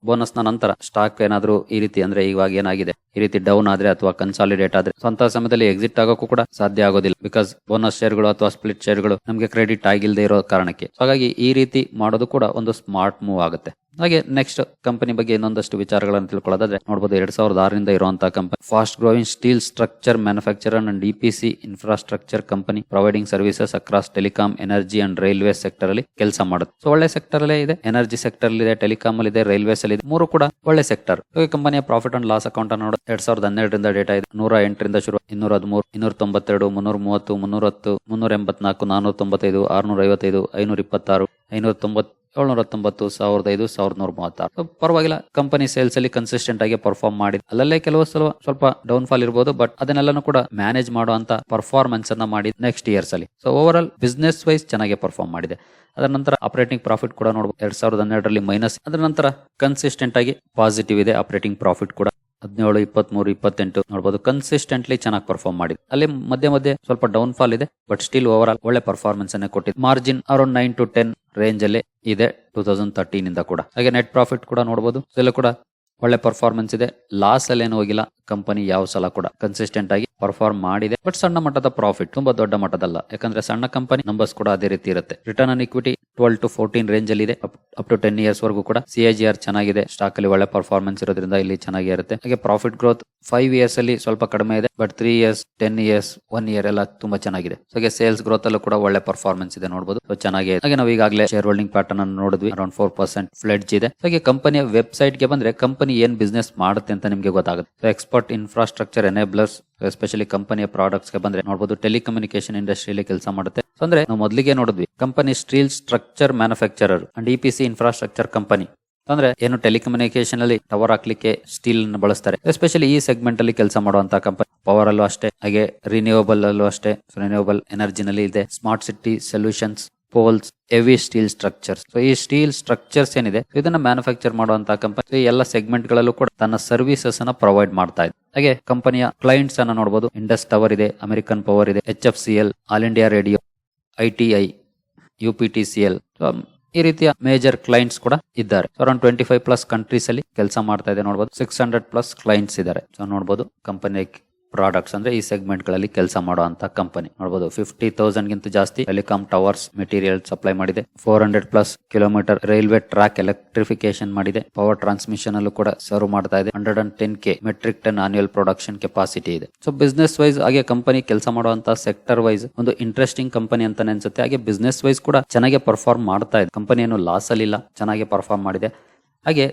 ಬೋನಸ್ನ ನಂತರ ಸ್ಟಾಕ್ ಏನಾದ್ರು ಈ ರೀತಿ ಅಂದ್ರೆ ಇವಾಗ ಏನಾಗಿದೆ, ಈ ರೀತಿ ಡೌನ್ ಆದ್ರೆ ಅಥವಾ ಕನ್ಸಾಲಿಡೇಟ್ ಆದ್ರೆ ಸ್ವಂತ ಸಮಯದಲ್ಲಿ ಎಕ್ಸಿಟ್ ಆಗೋಕ್ಕೂ ಕೂಡ ಸಾಧ್ಯ ಆಗೋದಿಲ್ಲ. ಬಿಕಾಸ್ ಬೋನಸ್ ಶೇರ್ಗಳು ಅಥವಾ ಸ್ಪ್ಲಿಟ್ ಶೇರ್ಗಳು ನಮಗೆ ಕ್ರೆಡಿಟ್ ಆಗಿಲ್ಲದೆ ಇರೋ ಕಾರಣಕ್ಕೆ. ಹಾಗಾಗಿ ಈ ರೀತಿ ಮಾಡೋದು ಕೂಡ ಒಂದು ಸ್ಮಾರ್ಟ್ ಮೂವ್ ಆಗುತ್ತೆ. ಹಾಗೆ ನೆಕ್ಸ್ಟ್ ಕಂಪನಿ ಬಗ್ಗೆ ಇನ್ನೊಂದಷ್ಟು ವಿಚಾರಗಳನ್ನು ತಿಳ್ಕೊಳ್ಳೋದಾದ್ರೆ ನೋಡಬಹುದು ಎರಡ್ ಸಾವಿರದ ಆರರಿಂದ ಇರುವಂತಹ company fast growing steel structure manufacture and DPC infrastructure company providing services across telecom energy and railway sector ಅಲ್ಲಿ ಕೆಲಸ ಮಾಡುತ್ತೆ. ಸೊ ಒಳ್ಳೆ ಸೆಕ್ಟರ್ ಅಲ್ಲೇ ಇದೆ ಎನರ್ಜಿ ಸೆಕ್ಟರ್ ಇದೆ ಟೆಲಿಕಾಂ ಅಲ್ಲಿ ಇದೆ ರೈಲ್ವೇಸ್ ಅಲ್ಲಿ ಇದೆ ಮೂರು ಕೂಡ ಒಳ್ಳೆ ಸೆಕ್ಟರ್ ಕಂಪನಿಯ ಪ್ರಾಫಿಟ್ ಅಂಡ್ ಲಾಸ್ ಅಕೌಂಟ್ ಅನ್ನು ನೋಡೋದು ಎರಡ್ ಸಾವಿರದ ಹನ್ನೆರಡರಿಂದ ಡೇಟಾ ಇದೆ, ನೂರ ಎಂಟರಿಂದ ಶುರು, ಇನ್ನೂರ ಹದಿಮೂರು, ಇನ್ನೂರ ತೊಂಬತ್ತೆರಡು, ಮುನ್ನೂರ ಮೂವತ್ತು, ಮುನ್ನೂರ ಹತ್ತು, ಮುನ್ನೂರ ಎಂಬತ್ನಾಲ್ಕು ನಾನೂರ ತೊಂಬತ್ತೈದು, ಆರ್ನೂರ ಐವತ್ತೈದು, ಐನೂರ ಇಪ್ಪತ್ತಾರು, ಐನೂರ ತೊಂಬತ್ ಏಳ್ನೂರ ಹತ್ತೊಂಬತ್ತು ಸಾವಿರದ ಐದು, ಸಾವಿರದ ನೂರ ಮೂವತ್ತಾರು ಪರವಾಗಿಲ್ಲ ಕಂಪನಿ ಸೇಲ್ಸ್ ಅಲ್ಲಿ ಕನ್ಸಿಸ್ಟೆಂಟ್ ಆಗಿ ಪರ್ಫಾರ್ಮ್ ಮಾಡಿದ್. ಅಲ್ಲಲ್ಲೇ ಕೆಲವು ಸಲ ಸ್ವಲ್ಪ ಡೌನ್ ಫಾಲ್ ಇರಬಹುದು ಬಟ್ ಅದನ್ನೆಲ್ಲನೂ ಕೂಡ ಮ್ಯಾನೇಜ್ ಮಾಡುವಂತ ಪರ್ಫಾರ್ಮೆನ್ಸ್ ಅನ್ನ ಮಾಡಿ ನೆಕ್ಸ್ಟ್ ಇಯರ್ಸ್ ಅಲ್ಲಿ. So over all business wise ಚೆನ್ನಾಗಿ ಪರ್ಫಾರ್ಮ್ ಮಾಡಿದೆ. ಅದರ ನಂತರ ಆಪರೇಟಿಂಗ್ ಪ್ರಾಫಿಟ್ ಕೂಡ ನೋಡಬಹುದು ಎರಡ್ ಸಾವಿರದ ಹನ್ನೆರಡರಲ್ಲಿ ಮೈನಸ್ ಅದರ ನಂತರ ಕನ್ಸಿಸ್ಟೆಂಟ್ ಆಗಿ ಪಾಸಿಟಿವ್ ಇದೆ ಆಪರೇಟಿಂಗ್ ಪ್ರಾಫಿಟ್ ಕೂಡ. ಹದಿನೇಳು, ಇಪ್ಪತ್ಮೂರು, ಇಪ್ಪತ್ತೆಂಟು ನೋಡಬಹುದು ಕನ್ಸಿಸ್ಟೆಂಟ್ಲಿ ಚೆನ್ನಾಗಿ ಪರ್ಫಾರ್ಮ್ ಮಾಡಿದೆ ಅಲ್ಲಿ ಮಧ್ಯೆ ಮಧ್ಯೆ ಸ್ವಲ್ಪ ಡೌನ್ ಫಾಲ್ ಇದೆ ಬಟ್ ಸ್ಟಿಲ್ ಓವರ್ ಆಲ್ ಒಳ್ಳೆ ಪರ್ಫಾರ್ಮೆನ್ಸ್ ಅನ್ನ ಕೊಟ್ಟಿದೆ margin around nine to ten range ಅಲ್ಲಿ ಇದೆ ಟೂ ತೌಸಂಡ್ ತರ್ಟೀನ್ ಇಂದ ಕೂಡ. ಹಾಗೆ ನೆಟ್ ಪ್ರಾಫಿಟ್ ಕೂಡ ನೋಡಬಹುದು ಇದೆಲ್ಲ ಕೂಡ ಒಳ್ಳೆ ಪರ್ಫಾರ್ಮೆನ್ಸ್ ಇದೆ. ಲಾಸ್ ಅಲ್ಲಿ ಏನು ಹೋಗಿಲ್ಲ. ಕಂಪನಿ ಯಾವ ಸಲ ಕೂಡ ಕನ್ಸಿಸ್ಟೆಂಟ್ ಆಗಿ ಪರ್ಫಾರ್ಮ್ ಮಾಡಿದೆ. ಬಟ್ ಸಣ್ಣ ಮಟ್ಟದ ಪ್ರಾಫಿಟ್ ತುಂಬಾ ದೊಡ್ಡ ಮಟ್ಟದಲ್ಲ. ಯಾಕಂದ್ರೆ ಸಣ್ಣ ಕಂಪನಿ ನಂಬರ್ಸ್ ಕೂಡ ಅದೇ ರೀತಿ ಇರುತ್ತೆ. Return on equity twelve to fourteen range ಅಲ್ಲಿ ಇದೆ. ಅಪ್ ಟು ಟೆನ್ ಇಯರ್ಸ್ ವರೆಗೂ ಕೂಡ ಸಿ ಐ ಜಿ ಆರ್ ಚೆನ್ನಾಗಿದೆ. ಸ್ಟಾಕ್ ಅಲ್ಲಿ ಒಳ್ಳೆ ಪರ್ಫಾರ್ಮೆನ್ಸ್ ಇರೋದ್ರಿಂದ ಇಲ್ಲಿ ಚೆನ್ನಾಗಿ ಇರುತ್ತೆ. ಹಾಗೆ ಪ್ರಾಫಿಟ್ ಗ್ರೋತ್ ಫೈವ್ ಇಯರ್ಸ್ ಅಲ್ಲಿ ಸ್ವಲ್ಪ ಕಡಿಮೆ ಇದೆ. But three years ten years one year ಎಲ್ಲ ತುಂಬಾ ಚೆನ್ನಾಗಿದೆ. ಹಾಗೆ ಸೇಲ್ಸ್ ಗ್ರೋತ್ ಅಲ್ಲೂ ಕೂಡ ಒಳ್ಳೆ ಪರ್ಫಾರ್ಮೆನ್ಸ್ ಇದೆ ನೋಡಬಹುದು ಸೊ ಚೆನ್ನಾಗಿದೆ ಹಾಗೆ ನಾವು ಈಗಾಗಲೇ ಶೇರ್ ಹೋಲ್ಡಿಂಗ್ ಪ್ಯಾಟರ್ನ್ ಅನ್ನು ನೋಡಿದ್ವಿ. ಅರೌಂಡ್ ಫೋರ್ ಪರ್ಸೆಂಟ್ ಫ್ಲೆಡ್ಜ್ ಇದೆ. ಹಾಗೆ ಕಂಪನಿಯ ವೆಬ್ಸೈಟ್ಗೆ ಬಂದ್ರೆ ಕಂಪನಿ ಏನ್ ಬಿಸ್ನೆಸ್ ಮಾಡುತ್ತೆ ಅಂತ ನಿಮಗೆ ಗೊತ್ತಾಗುತ್ತೆ. ಎಕ್ಸ್ಪರ್ಟ್ ಇನ್ಫ್ರಾಸ್ಟ್ರಕ್ಚರ್ ಎನೇಬ್ಲರ್ಸ್ ಎಸ್ಪೆಷಲಿ ಕಂಪನಿಯ ಪ್ರಾಡಕ್ಟ್ಸ್ಗೆ ಬಂದ್ರೆ ನೋಡಬಹುದು ಟೆಲಿಕಮ್ಯುನಿಕೇಶನ್ ಇಂಡಸ್ಟ್ರಿಯಲ್ಲಿ ಕೆಲಸ ಮಾಡುತ್ತೆ. ಅಂದ್ರೆ ನಾವು ಮೊದಲಿಗೆ ನೋಡಿದ್ವಿ company steel structure manufacturer and EPC infrastructure company ಅಂದ್ರೆ ಏನು ಟೆಲಿಕಮ್ಯುನಿಕೇಶನ್ ಅಲ್ಲಿ ಟವರ್ ಹಾಕ್ಲಿಕ್ಕೆ ಸ್ಟೀಲ್ ಅನ್ನು ಬಳಸ್ತಾರೆ ಎಸ್ಪೆಷಲಿ ಈ ಸೆಗ್ಮೆಂಟ್ ಅಲ್ಲಿ ಕೆಲಸ ಮಾಡುವಂತ ಕಂಪನಿ ಪವರ್ ಅಲ್ಲೂ ಅಷ್ಟೇ, ಹಾಗೆ ರಿನ್ಯೂವಬಲ್ ಅಲ್ಲೂ ಅಷ್ಟೇ ರಿನ್ಯೂವಬಲ್ ಎನರ್ಜಿನಲ್ಲಿ ಇದೆ smart city solutions poles heavy steel structure so ಈ ಸ್ಟೀಲ್ ಸ್ಟ್ರಕ್ಚರ್ಸ್ ಏನಿದೆ ಇದನ್ನ ಮ್ಯಾನುಫ್ಯಾಕ್ಚರ್ ಮಾಡುವಂತಹ ಕಂಪನಿ ಎಲ್ಲ ಸೆಗ್ಮೆಂಟ್ ಗಳಲ್ಲೂ ಕೂಡ ತನ್ನ ಸರ್ವಿಸಸ್ ಅನ್ನ ಪ್ರೊವೈಡ್ ಮಾಡ್ತಾ ಇದೆ ಹಾಗೆ ಕಂಪನಿಯ ಕ್ಲೈಂಟ್ಸ್ ಅನ್ನ ನೋಡಬಹುದು ಇಂಡಸ್ ಟವರ್ ಇದೆ ಅಮೆರಿಕನ್ ಪವರ್ ಇದೆ H F C L all India radio I T I U P T C L ಈ ರೀತಿಯ ಮೇಜರ್ ಕ್ಲೈಂಟ್ಸ್ ಕೂಡ ಇದ್ದಾರೆ. Around twenty five plus countries ಅಲ್ಲಿ ಕೆಲಸ ಮಾಡ್ತಾ ಇದೆ ನೋಡಬಹುದು ಸಿಕ್ಸ್ ಹಂಡ್ರೆಡ್ ಪ್ಲಸ್ ಕ್ಲೈಂಟ್ಸ್ ಇದ್ದಾರೆ. ಸೊ ನೋಡಬಹುದು ಕಂಪನಿ ಪ್ರಾಡಕ್ಟ್ಸ್ ಅಂದ್ರೆ ಈ ಸೆಗ್ಮೆಂಟ್ಗಳಲ್ಲಿ ಕೆಲಸ ಮಾಡುವಂತ ಕಂಪನಿ ನೋಡಬಹುದು ಫಿಫ್ಟಿ ತೌಸಂಡ್ ಗಿಂತ ಜಾಸ್ತಿ ಟೆಲಿಕಾಂ ಟವರ್ಸ್ ಮೆಟೀರಿಯಲ್ ಸಪ್ಲೈ ಮಾಡಿದೆ. Four hundred plus kilometre railway track electrification ಮಾಡಿದೆ. ಪವರ್ ಟ್ರಾನ್ಸ್ಮಿಷನ್ ಅಲ್ಲೂ ಕೂಡ ಸರ್ವ್ ಮಾಡ್ತಾ ಇದೆ. Hundred and ten K metric ton annual production capacity ಇದೆ. ಸೊ ಬಿಸ್ನೆಸ್ ವೈಸ್ ಹಾಗೆ ಕಂಪನಿ ಕೆಲಸ ಮಾಡುವಂತ ಸೆಕ್ಟರ್ ವೈಸ್ ಒಂದು ಇಂಟ್ರೆಸ್ಟಿಂಗ್ ಕಂಪನಿ ಅಂತ ಅನ್ಸುತ್ತೆ. ಹಾಗೆ ಬಿಸ್ನೆಸ್ ವೈಸ್ ಕೂಡ ಚೆನ್ನಾಗಿ ಪರ್ಫಾರ್ಮ್ ಮಾಡ್ತಾ ಇದೆ. ಕಂಪನಿ ಲಾಸ್ ಅಲ್ಲಿ ಇಲ್ಲ ಚೆನ್ನಾಗಿ ಪರ್ಫಾರ್ಮ್ ಮಾಡಿದೆ. ಹಾಗೆ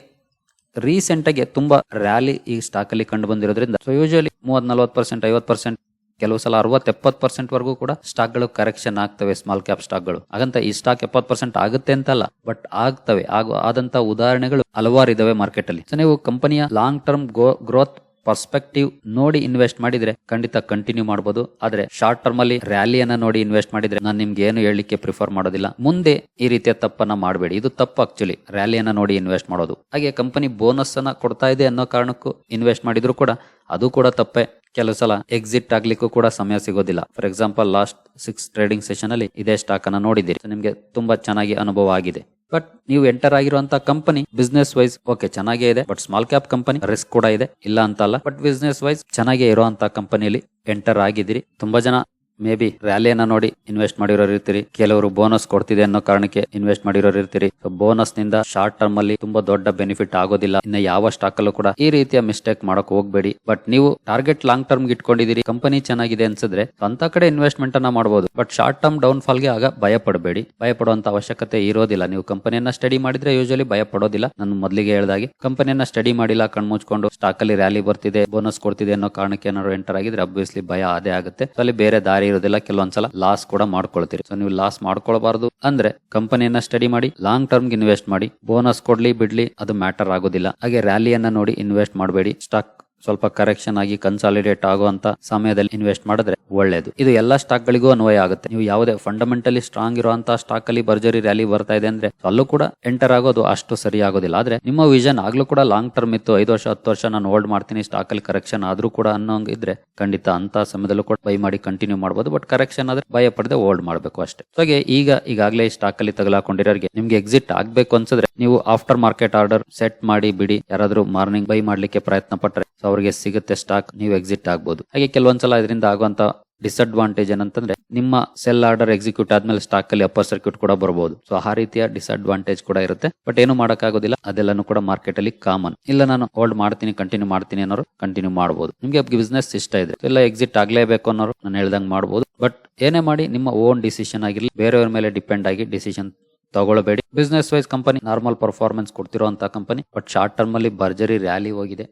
ರೀಸೆಂಟ್ ಆಗಿ ತುಂಬಾ ರ್ಯಾಲಿ ಈ ಸ್ಟಾಕ್ ಅಲ್ಲಿ ಕಂಡು ಬಂದಿರೋದ್ರಿಂದ ಸೊ ಯೂಶಲಿ ಮೂವತ್ ನಲ್ವತ್ ಪರ್ಸೆಂಟ್ ಐವತ್ ಪರ್ಸೆಂಟ್ ಕೆಲವು ಸಲ ಅರವತ್ ಎಪ್ಪತ್ ಪರ್ಸೆಂಟ್ ವರೆಗೂ ಕೂಡ ಸ್ಟಾಕ್ಗಳು ಕರೆಕ್ಷನ್ ಆಗ್ತವೆ ಸ್ಮಾಲ್ ಕ್ಯಾಪ್ ಸ್ಟಾಕ್ಗಳು. ಹಾಗಂತ ಈ ಸ್ಟಾಕ್ ಎಪ್ಪತ್ ಪರ್ಸೆಂಟ್ ಆಗುತ್ತೆ ಅಂತಲ್ಲ ಬಟ್ ಆಗ್ತವೆ. ಆದಂತ ಉದಾಹರಣೆಗಳು ಹಲವಾರು ಇದಾವೆ ಮಾರ್ಕೆಟ್ ಅಲ್ಲಿ. ಸೊ ನೀವು ಕಂಪನಿಯ ಲಾಂಗ್ ಟರ್ಮ್ ಗ್ರೋತ್ ಪರ್ಸ್ಪೆಕ್ಟಿವ್ ನೋಡಿ ಇನ್ವೆಸ್ಟ್ ಮಾಡಿದ್ರೆ ಖಂಡಿತ ಕಂಟಿನ್ಯೂ ಮಾಡಬಹುದು ಆದ್ರೆ ಶಾರ್ಟ್ ಟರ್ಮ್ ಅಲ್ಲಿ ರ್ಯಾಲಿಯನ್ನ ನೋಡಿ ಇನ್ವೆಸ್ಟ್ ಮಾಡಿದ್ರೆ ನಾನು ನಿಮ್ಗೆ ಏನು ಹೇಳಲಿಕ್ಕೆ ಪ್ರಿಫರ್ ಮಾಡೋದಿಲ್ಲ. ಮುಂದೆ ಈ ರೀತಿಯ ತಪ್ಪನ್ನ ಮಾಡಬೇಡಿ. ಇದು ತಪ್ಪು ಆಕ್ಚುಲಿ ರ್ಯಾಲಿಯನ್ನ ನೋಡಿ ಇನ್ವೆಸ್ಟ್ ಮಾಡೋದು. ಹಾಗೆ ಕಂಪನಿ ಬೋನಸ್ ಅನ್ನ ಕೊಡ್ತಾ ಇದೆ ಅನ್ನೋ ಕಾರಣಕ್ಕೂ ಇನ್ವೆಸ್ಟ್ ಮಾಡಿದ್ರು ಕೂಡ ಅದು ಕೂಡ ತಪ್ಪೆ. ಕೆಲವು ಸಲ ಎಕ್ಸಿಟ್ ಆಗ್ಲಿಕ್ಕೂ ಕೂಡ ಸಮಯ ಸಿಗೋದಿಲ್ಲ. For example last six trading session ಅಲ್ಲಿ ಇದೇ ಸ್ಟಾಕ್ ಅನ್ನ ನೋಡಿದ್ದೀರಿ. ನಿಮಗೆ ತುಂಬಾ ಚೆನ್ನಾಗಿ ಅನುಭವ ಆಗಿದೆ. ಬಟ್ ನೀವು ಎಂಟರ್ ಆಗಿರುವಂತ ಕಂಪನಿ ಬಿಸ್ನೆಸ್ ವೈಸ್ ಓಕೆ ಚೆನ್ನಾಗೇ ಇದೆ. But small cap company risk ಕೂಡ ಇದೆ. ಇಲ್ಲ ಅಂತ ಅಲ್ಲ ಬಟ್ ಬಿಸ್ನೆಸ್ ವೈಸ್ ಚೆನ್ನಾಗೇ ಇರುವಂತ ಕಂಪನಿಯಲ್ಲಿ ಎಂಟರ್ ಆಗಿದ್ದೀರಿ. ತುಂಬಾ ಜನ ಮೇ ಬಿ ರ್ಯಾಲಿಯನ್ನ ನೋಡಿ ಇನ್ವೆಸ್ಟ್ ಮಾಡಿರೋರು ಇರ್ತೀರಿ. ಕೆಲವರು ಬೋನಸ್ ಕೊಡ್ತಿದೆ ಅನ್ನೋ ಕಾರಣಕ್ಕೆ ಇನ್ವೆಸ್ಟ್ ಮಾಡಿರೋರು ಇರ್ತೀರಿ. ಬೋನಸ್ನಿಂದ ಶಾರ್ಟ್ ಟರ್ಮ್ ಅಲ್ಲಿ ತುಂಬಾ ದೊಡ್ಡ ಬೆನಿಫಿಟ್ ಆಗೋದಿಲ್ಲ. ಇನ್ನ ಯಾವ ಸ್ಟಾಕ್ ಅಲ್ಲೂ ಕೂಡ ಈ ರೀತಿಯ ಮಿಸ್ಟೇಕ್ ಮಾಡಕ್ ಹೋಗ್ಬೇಡಿ. ಬಟ್ ನೀವು ಟಾರ್ಗೆಟ್ ಲಾಂಗ್ ಟರ್ಮ್ ಇಟ್ಕೊಂಡಿದ್ದೀರಿ. ಕಂಪನಿ ಚೆನ್ನಾಗಿದೆ ಅನ್ಸಿದ್ರೆ ಅಂತ ಕಡೆ ಇನ್ವೆಸ್ಟ್ಮೆಂಟ್ ಅನ್ನ ಮಾಡಬಹುದು ಬಟ್ ಶಾರ್ಟ್ ಟರ್ಮ್ ಡೌನ್ ಫಾಲ್ಗೆ ಆಗ ಭಯ ಪಡಬೇಡಿ ಭಯ ಪಡುವಂತ ಅವಶ್ಯಕತೆ ಇರೋದಿಲ್ಲ. ನೀವು ಕಂಪನಿಯನ್ನ ಸ್ಟಡಿ ಮಾಡಿದ್ರೆ ಯೂಶಲಿ ಭಯ ಪಡೋದಿಲ್ಲ ನಾನು ಮೊದಲಿಗೆ ಹೇಳ್ದಾಗೆ ಕಂಪನಿಯನ್ನ ಸ್ಟಡಿ ಮಾಡಿಲ್ಲ ಕಣ್ಮುಚ್ಕೊಂಡು ಸ್ಟಾಕ್ ಅಲ್ಲಿ ರ್ಯಾಲಿ ಬರ್ತಿದೆ ಬೋನಸ್ ಕೊಡ್ತಿದೆ ಅನ್ನೋ ಕಾರಣಕ್ಕೆ ಏನಾದ್ರು ಎಂಟರ್ ಆಗಿದ್ರೆ ಅಬ್ವಿಯಸ್ಲಿ ಭಯ ಅದೇ ಆಗುತ್ತೆ. ಅಲ್ಲಿ ಬೇರೆ ದಾರಿ ಇರೋದಿಲ್ಲ, ಕೆಲವೊಂದ್ಸಲ ಲಾಸ್ ಕೂಡ ಮಾಡ್ಕೊಳ್ತೀರಿ. ಸೊ ನೀವು ಲಾಸ್ ಮಾಡ್ಕೊಳ್ಬಾರ್ದು. ಅಂದ್ರೆ ಕಂಪನಿಯನ್ನ ಸ್ಟಡಿ ಮಾಡಿ ಲಾಂಗ್ ಟರ್ಮ್ ಇನ್ವೆಸ್ಟ್ ಮಾಡಿ ಬೋನಸ್ ಕೊಡ್ಲಿ, ಬಿಡ್ಲಿ, ಅದು ಮ್ಯಾಟರ್ ಆಗೋದಿಲ್ಲ. ಹಾಗೆ ರ್ಯಾಲಿಯನ್ನ ನೋಡಿ ಇನ್ವೆಸ್ಟ್ ಮಾಡಬೇಡಿ. ಸ್ಟಾಕ್ ಸ್ವಲ್ಪ ಕರೆಕ್ಷನ್ ಆಗಿ ಕನ್ಸಾಲಿಡೇಟ್ ಆಗುವಂತ ಸಮಯದಲ್ಲಿ ಇನ್ವೆಸ್ಟ್ ಮಾಡಿದ್ರೆ ಒಳ್ಳೇದು. ಇದು ಎಲ್ಲಾ ಸ್ಟಾಕ್ ಗಳಿಗೂ ಅನ್ವಯ ಆಗುತ್ತೆ. ನೀವು ಯಾವುದೇ ಫಂಡಮೆಂಟಲಿ ಸ್ಟ್ರಾಂಗ್ ಇರುವಂತಹ ಸ್ಟಾಕ್ ಅಲ್ಲಿ ಭರ್ಜರಿ ರ್ಯಾಲಿ ಬರ್ತಾ ಇದೆ ಅಂದ್ರೆ ಅಲ್ಲೂ ಕೂಡ ಎಂಟರ್ ಆಗೋದು ಅಷ್ಟು ಸರಿ ಆಗೋದಿಲ್ಲ. ಆದ್ರೆ ನಿಮ್ಮ ವಿಷನ್ ಆಗ್ಲೂ ಕೂಡ ಲಾಂಗ್ ಟರ್ಮ್ ಇತ್ತು, ಐದು ವರ್ಷ, ಹತ್ತು ವರ್ಷ ನಾನು ಹೋಲ್ಡ್ ಮಾಡ್ತೀನಿ ಸ್ಟಾಕ್ ಅಲ್ಲಿ ಕರೆಕ್ಷನ್ ಆದ್ರೂ ಕೂಡ ಅನ್ನೋಂಗ್ ಇದ್ರೆ ಖಂಡಿತ ಅಂತ ಸಮಯದಲ್ಲೂ ಕೂಡ ಬೈ ಮಾಡಿ ಕಂಟಿನ್ಯೂ ಮಾಡಬಹುದು ಬಟ್ ಕರೆಕ್ಷನ್ ಆದ್ರೆ ಭಯ ಪಡೆದೇ ಹೋಲ್ಡ್ ಮಾಡಬೇಕು ಅಷ್ಟೇ. ಹಾಗೆ ಈಗ, ಈಗಾಗಲೇ ಸ್ಟಾಕ್ ಅಲ್ಲಿ ತಗಲಾಕೊಂಡಿರೋರಿಗೆ ನಿಮ್ಗೆ ಎಕ್ಸಿಟ್ ಆಗ್ಬೇಕು ಅನ್ಸಿದ್ರೆ ನೀವು ಆಫ್ಟರ್ ಮಾರ್ಕೆಟ್ ಆರ್ಡರ್ ಸೆಟ್ ಮಾಡಿ ಬಿಡಿ. ಯಾರಾದ್ರೂ ಮಾರ್ನಿಂಗ್ ಬೈ ಮಾಡ್ಲಿಕ್ಕೆ ಪ್ರಯತ್ನ ಪಟ್ರೆ ಸೊ ಅವ್ರಿಗೆ ಸಿಗುತ್ತೆ ಸ್ಟಾಕ್ ನೀವು ಎಕ್ಸಿಟ್ ಆಗ್ಬೋದು. ಹಾಗೆ ಕೆಲವೊಂದ್ಸಲ ಇದರಿಂದ ಆಗುವಂತ ಡಿಸ್ಅಡ್ವಾಂಟೇಜ್ ಏನಂತಂದ್ರೆ ನಿಮ್ಮ ಸೆಲ್ ಆರ್ಡರ್ ಎಕ್ಸಿಕ್ಯೂಟ್ ಆದ್ಮೇಲೆ ಸ್ಟಾಕ್ ಅಲ್ಲಿ ಅಪ್ಪರ್ ಸರ್ಕ್ಯೂಟ್ ಕೂಡ ಬರಬಹುದು ಸೊ ಆ ರೀತಿಯ ಡಿಸ್ಅಡ್ವಾಂಟೇಜ್ ಕೂಡ ಇರುತ್ತೆ. ಬಟ್ ಏನು ಮಾಡೋಕ್ಕಾಗೋದಿಲ್ಲ, ಅದೆಲ್ಲಾನು ಕೂಡ ಮಾರ್ಕೆಟ್ ಅಲ್ಲಿ ಕಾಮನ್ ಇಲ್ಲ, ನಾನು ಹೋಲ್ಡ್ ಮಾಡ್ತೀನಿ ಕಂಟಿನ್ಯೂ ಮಾಡ್ತೀನಿ ಅನ್ನೋರು ಕಂಟಿನ್ಯೂ ಮಾಡಬಹುದು ನಿಮ್ಗೆ ಬಿಸ್ನೆಸ್ ಇಷ್ಟ ಇದೆ ಇಲ್ಲ ಎಕ್ಸಿಟ್ ಆಗ್ಲೇಬೇಕು ಅನ್ನೋರು ನಾನು ಹೇಳ್ದಂಗೆ ಮಾಡಬಹುದು ಬಟ್ ಏನೇ ಮಾಡಿ, ನಿಮ್ಮ ಓನ್ ಡಿಸಿಷನ್ ಆಗಿರ್ಲಿ, ಬೇರೆಯವ್ರ ಮೇಲೆ ಡಿಪೆಂಡ್ ಆಗಿ decision ತಗೊಳ್ಬೇಡಿ. Business wise company normal performance ಕೊಡ್ತಿರುವಂತ company but short term ಅಲ್ಲಿ ಭರ್ಜರಿ ರ್ಯಾಲಿ ಹೋಗಿದೆ.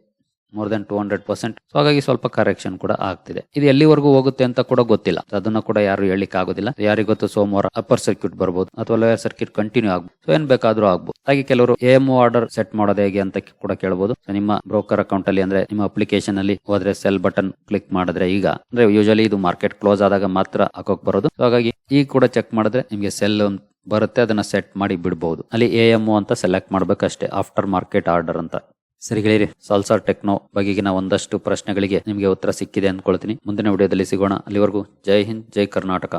More than two hundred percent so ಹಾಗಾಗಿ ಸ್ವಲ್ಪ ಕರೆಕ್ಷನ್ ಕೂಡ ಆಗ್ತಿದೆ. ಇದು ಎಲ್ಲಿವರೆಗೂ ಹೋಗುತ್ತೆ ಅಂತ ಕೂಡ ಗೊತ್ತಿಲ್ಲ. ಅದನ್ನ ಕೂಡ ಯಾರು ಹೇಳಿಕ್ ಆಗೋದಿಲ್ಲ. ಯಾರಿಗೊತ್ತು ಸೋಮವಾರ ಅಪ್ಪರ್ ಸರ್ಕ್ಯೂಟ್ ಬರ್ಬೋದು ಅಥವಾ ಲೋಯರ್ ಸರ್ಕ್ಯೂಟ್ ಕಂಟಿನ್ಯೂ ಆಗ್ಬೋದು. ಸೊ ಏನ್ ಬೇಕಾದ್ರೂ ಆಗ್ಬೋದು. ಹಾಗೆ ಕೆಲವರು ಎಂ ಆರ್ಡರ್ ಸೆಟ್ ಮಾಡೋದು ಹೇಗೆ ಅಂತ ಕೂಡ ಕೇಳಬಹುದು ನಿಮ್ಮ ಬ್ರೋಕರ್ ಅಕೌಂಟ್ ಅಲ್ಲಿ ಅಂದ್ರೆ ನಿಮ್ಮ ಅಪ್ಲಿಕೇಶನ್ ಅಲ್ಲಿ ಹೋದ್ರೆ ಸೆಲ್ ಬಟನ್ ಕ್ಲಿಕ್ ಮಾಡಿದ್ರೆ ಈಗ, ಅಂದ್ರೆ ಯೂಶಲಿ ಇದು ಮಾರ್ಕೆಟ್ ಕ್ಲೋಸ್ ಆದಾಗ ಮಾತ್ರ ಹಾಕೋಕ್ ಬರೋದು. ಸೊ ಹಾಗಾಗಿ ಈಗ ಕೂಡ ಚೆಕ್ ಮಾಡಿದ್ರೆ ನಿಮಗೆ ಸೆಲ್ ಬರುತ್ತೆ. ಅದನ್ನ ಸೆಟ್ ಮಾಡಿ ಬಿಡಬಹುದು ಅಲ್ಲಿ ಎ ಎಂ ಅಂತ ಸೆಲೆಕ್ಟ್ ಮಾಡ್ಬೇಕಷ್ಟೇ. ಆಫ್ಟರ್ ಮಾರ್ಕೆಟ್ ಆರ್ಡರ್ ಅಂತ. ಸರಿ ಗೆಳೆಯರಿ ಸಾಲ್ಸಾರ್ ಟೆಕ್ನೋ ಬಗೆಗಿನ ಒಂದಷ್ಟು ಪ್ರಶ್ನೆಗಳಿಗೆ ನಿಮಗೆ ಉತ್ತರ ಸಿಕ್ಕಿದೆ ಅಂದ್ಕೊಳ್ತೀನಿ. ಮುಂದಿನ ವಿಡಿಯೋದಲ್ಲಿ ಸಿಗೋಣ. ಅಲ್ಲಿವರೆಗೂ ಜೈ ಹಿಂದ್, ಜೈ ಕರ್ನಾಟಕ.